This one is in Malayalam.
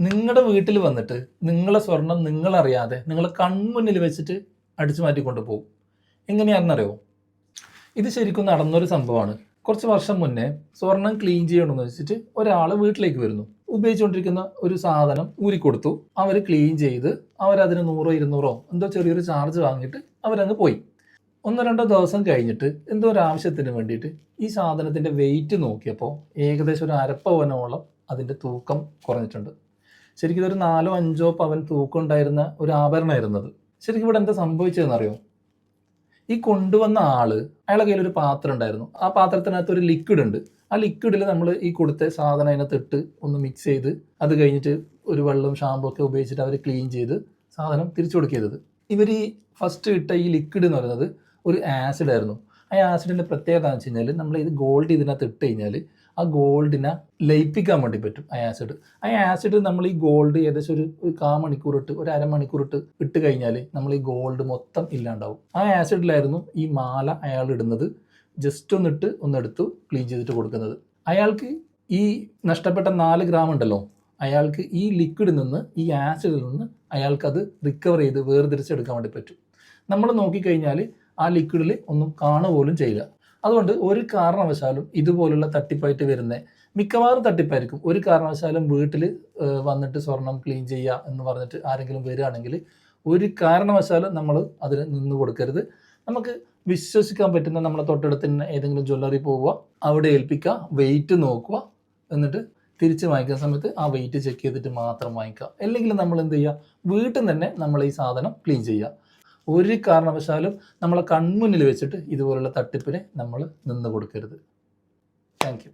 നിങ്ങളുടെ വീട്ടിൽ വന്നിട്ട് നിങ്ങളെ സ്വർണം നിങ്ങളറിയാതെ നിങ്ങളെ കൺമുന്നിൽ വെച്ചിട്ട് അടിച്ചു മാറ്റിക്കൊണ്ട് പോകും എങ്ങനെയാണെന്നറിയോ? ഇത് ശരിക്കും നടന്നൊരു സംഭവമാണ്. കുറച്ച് വർഷം മുന്നേ സ്വർണം ക്ലീൻ ചെയ്യണമെന്ന് വെച്ചിട്ട് ഒരാൾ വീട്ടിലേക്ക് വരുന്നു. ഉപയോഗിച്ചുകൊണ്ടിരിക്കുന്ന ഒരു സാധനം ഊരിക്കൊടുത്തു അവർ ക്ലീൻ ചെയ്ത് അവരതിന് നൂറോ ഇരുന്നൂറോ എന്തോ ചെറിയൊരു ചാർജ് വാങ്ങിയിട്ട് അവരങ്ങ് പോയി. ഒന്നോ രണ്ടോ ദിവസം കഴിഞ്ഞിട്ട് എന്തോ ഒരു ആവശ്യത്തിന് വേണ്ടിയിട്ട് ഈ സാധനത്തിന്റെ വെയിറ്റ് നോക്കിയപ്പോൾ ഏകദേശം ഒരു അരപ്പവനോളം അതിന്റെ തൂക്കം കുറഞ്ഞിട്ടുണ്ട്. ശരിക്കും ഇതൊരു നാലോ അഞ്ചോ പവൻ തൂക്കുണ്ടായിരുന്ന ഒരു ഒരു ആഭരണമായിരുന്നത്. ശരിക്കും ഇവിടെ എന്താ സംഭവിച്ചതെന്നറിയോ? ഈ കൊണ്ടുവന്ന ആൾ അയാളെ കയ്യിൽ ഒരു പാത്രം ഉണ്ടായിരുന്നു. ആ പാത്രത്തിനകത്ത് ഒരു ലിക്വിഡ് ഉണ്ട്. ആ ലിക്വിഡിൽ നമ്മൾ ഈ കൊടുത്ത സാധനം അതിനകത്ത് ഇട്ട് ഒന്ന് മിക്സ് ചെയ്ത് അത് കഴിഞ്ഞിട്ട് ഒരു വെള്ളം ഷാമ്പൂ ഒക്കെ ഉപയോഗിച്ചിട്ട് അവർ ക്ലീൻ ചെയ്ത് സാധനം തിരിച്ചു കൊടുക്കരുത് ഇവർ ഈ ഫസ്റ്റ് ഇട്ട ഈ ലിക്വിഡ് എന്ന് പറയുന്നത് ഒരു ആസിഡ് ആയിരുന്നു. ആ ആസിഡിന്റെ പ്രത്യേകത എന്ന് വെച്ച് കഴിഞ്ഞാൽ നമ്മൾ ഇത് ഗോൾഡ് ഇതിനകത്ത് ഇട്ട് കഴിഞ്ഞാൽ ആ ഗോൾഡിനെ ലയിപ്പിക്കാൻ വേണ്ടി പറ്റും ആ ആസിഡ് ആ ആസിഡ് നമ്മൾ ഈ ഗോൾഡ് ഏകദേശം ഒരു ഒരു കാ മണിക്കൂർ ഇട്ട് ഒരു അരമണിക്കൂർ ഇട്ട് ഇട്ട് കഴിഞ്ഞാൽ നമ്മൾ ഈ ഗോൾഡ് മൊത്തം ഇല്ലാണ്ടാവും. ആ ആസിഡിലായിരുന്നു ഈ മാല അയാൾ ഇടുന്നത്. ജസ്റ്റ് ഒന്നിട്ട് ഒന്നെടുത്തു ക്ലീൻ ചെയ്തിട്ട് കൊടുക്കുന്നത്. അയാൾക്ക് ഈ നഷ്ടപ്പെട്ട നാല് ഗ്രാം ഉണ്ടല്ലോ അയാൾക്ക് ഈ ലിക്വിഡിൽ നിന്ന് ഈ ആസിഡിൽ നിന്ന് അയാൾക്കത് റിക്കവർ ചെയ്ത് വേർതിരിച്ചെടുക്കാൻ വേണ്ടി പറ്റും. നമ്മൾ നോക്കിക്കഴിഞ്ഞാൽ ആ ലിക്വിഡിൽ ഒന്നും കാണുക പോലും ചെയ്യുക. അതുകൊണ്ട് ഒരു കാരണവശാലും ഇതുപോലുള്ള തട്ടിപ്പായിട്ട് വരുന്ന മിക്കവാറും തട്ടിപ്പായിരിക്കും. ഒരു കാരണവശാലും വീട്ടിൽ വന്നിട്ട് സ്വർണം ക്ലീൻ ചെയ്യുക എന്ന് പറഞ്ഞിട്ട് ആരെങ്കിലും വരികയാണെങ്കിൽ ഒരു കാരണവശാലും നമ്മൾ അതിന് നിന്ന് കൊടുക്കരുത്. നമുക്ക് വിശ്വസിക്കാൻ പറ്റുന്ന നമ്മളെ തൊട്ടടുത്ത് തന്നെ ഏതെങ്കിലും ജ്വല്ലറി പോവുക അവിടെ ഏൽപ്പിക്കുക വെയിറ്റ് നോക്കുക എന്നിട്ട് തിരിച്ച് വാങ്ങിക്കുന്ന സമയത്ത് ആ വെയിറ്റ് ചെക്ക് ചെയ്തിട്ട് മാത്രം വാങ്ങിക്കുക. അല്ലെങ്കിൽ നമ്മൾ എന്ത് ചെയ്യുക വീട്ടിൽ തന്നെ നമ്മൾ ഈ സാധനം ക്ലീൻ ചെയ്യുക. ഒരു കാരണവശാലും നമ്മളെ കൺമുന്നിൽ വെച്ചിട്ട് ഇതുപോലുള്ള തട്ടിപ്പിനെ നമ്മൾ നിന്ന് കൊടുക്കരുത്. താങ്ക്